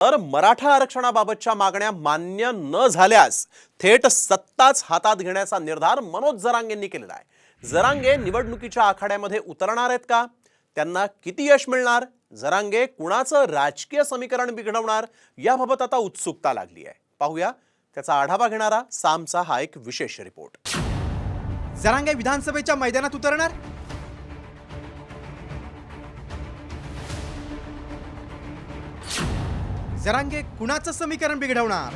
तर मराठा आरक्षणाबाबतच्या मागण्या मान्य न झाल्यास थेट सत्ताच हातात घेण्याचा निर्धार मनोज जरांगेंनी केलेला आहे. जरांगे निवडणुकीच्या आखाड्यामध्ये उतरणार आहेत का? त्यांना किती यश मिळणार? जरांगे कुणाचं राजकीय समीकरण बिघडवणार? याबाबत आता उत्सुकता लागली आहे. पाहूया त्याचा आढावा घेणारा सामचा हा एक विशेष रिपोर्ट. जरांगे विधानसभेच्या मैदानात उतरणार? जरांगे कुणाचं समीकरण बिघडवणार?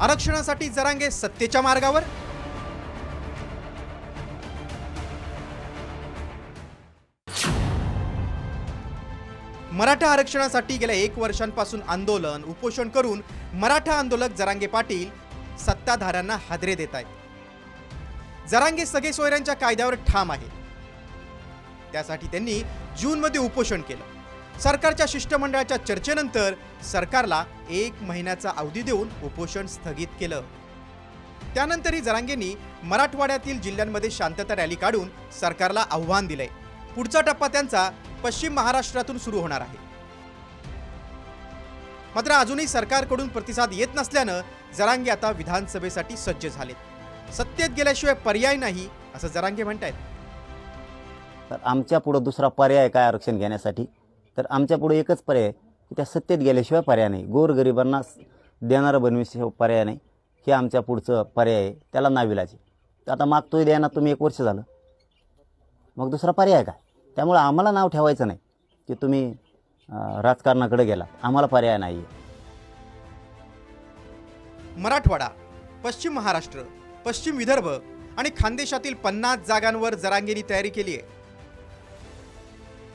आरक्षणासाठी जरांगे सत्तेच्या मार्गावर? मराठा आरक्षणासाठी गेल्या एक वर्षांपासून आंदोलन उपोषण करून मराठा आंदोलक जरांगे पाटील सत्ताधाऱ्यांना हादरे देत आहेत. जरांगे सगळे सोयऱ्यांच्या कायद्यावर ठाम आहे त्यासाठी त्यांनी जूनमध्ये उपोषण केलं. सरकारच्या शिष्टमंडळाच्या चर्चेनंतर सरकारला एक महिन्याचा अवधी देऊन उपोषण स्थगित केलं. त्यानंतरही जरांगेंनी मराठवाड्यातील जिल्ह्यांमध्ये शांतता रॅली काढून सरकारला आव्हान दिलंय. पुढचा टप्पा त्यांचा पश्चिम महाराष्ट्रातून सुरू होणार आहे. मात्र अजूनही सरकारकडून प्रतिसाद येत नसल्यानं जरांगे आता विधानसभेसाठी सज्ज झालेत. सत्तेत गेल्याशिवाय पर्याय नाही असं जरांगे म्हणतायत. तर आमच्या पुढं दुसरा पर्याय काय आरक्षण घेण्यासाठी? तर आमच्या पुढे एकच पर्याय की त्या सत्तेत गेल्याशिवाय पर्याय नाही. गोरगरिबांना देणारं बनविशिवाय पर्याय नाही. हे आमच्या पुढचं पर्याय आहे. त्याला नाविलाचे तर आता मागतोय द्यायना तुम्ही एक वर्ष झालं. मग दुसरा पर्याय काय? त्यामुळं आम्हाला नाव ठेवायचं नाही की तुम्ही राजकारणाकडे गेला आम्हाला पर्याय नाही आहे मराठवाडा पश्चिम महाराष्ट्र पश्चिम विदर्भ आणि खानदेशातील पन्नास जागांवर जरांगेनी तयारी केली आहे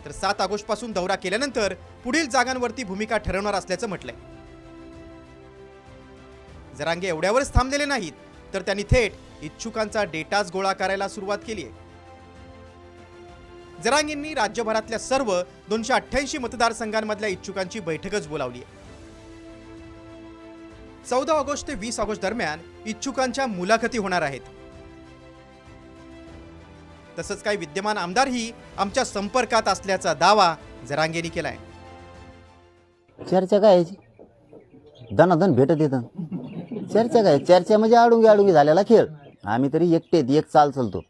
तर सात ऑगस्टपासून दौरा केल्यानंतर पुढील जागांवरती भूमिका ठरवणार असल्याचं म्हटलंय. जरांगे एवढ्यावरच थांबलेले नाहीत तर त्यांनी थेट इच्छुकांचा डेटाच गोळा करायला सुरुवात केली आहे. जरांगेंनी राज्यभरातल्या सर्व दोनशे अठ्ठ्याऐंशी मतदारसंघांमधल्या इच्छुकांची बैठकच बोलावली आहे. चौदा ऑगस्ट ते वीस ऑगस्ट दरम्यान इच्छुकांच्या मुलाखती होणार आहेत. तसंच काही विद्यमान आमदारही आमच्या संपर्कात असल्याचा दावा जरांगेनी केलाय. चर्चा काय याची दनादन भेटत येतं चर्चा काय? चर्चा म्हणजे आडुंगी आडुंगी झालेला खेळ. आम्ही तरी एकटेत एक चाल चालतो.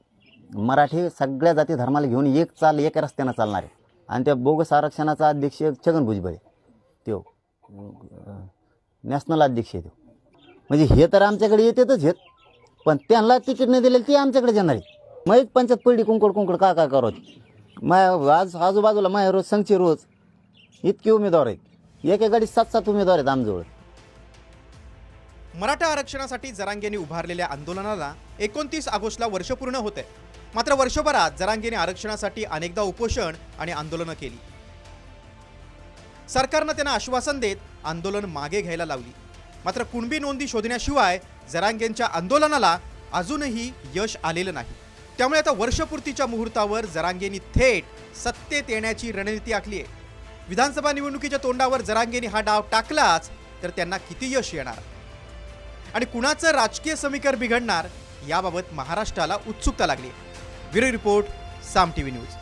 मराठी सगळ्या जाती धर्माला घेऊन एक चाल एक रस्त्यानं चालणार. आहे आणि त्या बोगस आरक्षणाचा अध्यक्ष छगन भुजबळ आहे. त्यो नॅशनल अध्यक्ष आहे तो म्हणजे हे तर आमच्याकडे येतातच आहेत. पण त्यांना तिकीट नाही दिलेलं ते आमच्याकडे जाणार आहे मग एक पंचायत पडली कुंकड कुंकड का काय करावं माय आज आजूबाजूला माय रोज संगचे रोज. इतके उमेदवार आहेत. एक गाडीत सात सात उमेदवार आहेत आमजवळ. मराठा आरक्षणासाठी जरांगेने उभारलेल्या आंदोलनाला एकोणतीस ऑगस्टला वर्ष पूर्ण होते मात्र वर्षभरात जरांगेने आरक्षणासाठी अनेकदा उपोषण आणि आंदोलनं केली. सरकारनं त्यांना आश्वासन देत आंदोलन मागे घ्यायला लावली. मात्र कुणबी नोंदी शोधण्याशिवाय जरांगेंच्या आंदोलनाला अजूनही यश आलेलं नाही. त्यामुळे आता वर्षपूर्तीच्या मुहूर्तावर जरांगेंनी थेट सत्तेत येण्याची रणनीती आखली आहे. विधानसभा निवडणुकीच्या तोंडावर जरांगेंनी हा डाव टाकलाच तर त्यांना किती यश येणार? आणि कुणाचं राजकीय समीकरण बिघडणार याबाबत महाराष्ट्राला उत्सुकता लागली bureau report Saam TV news.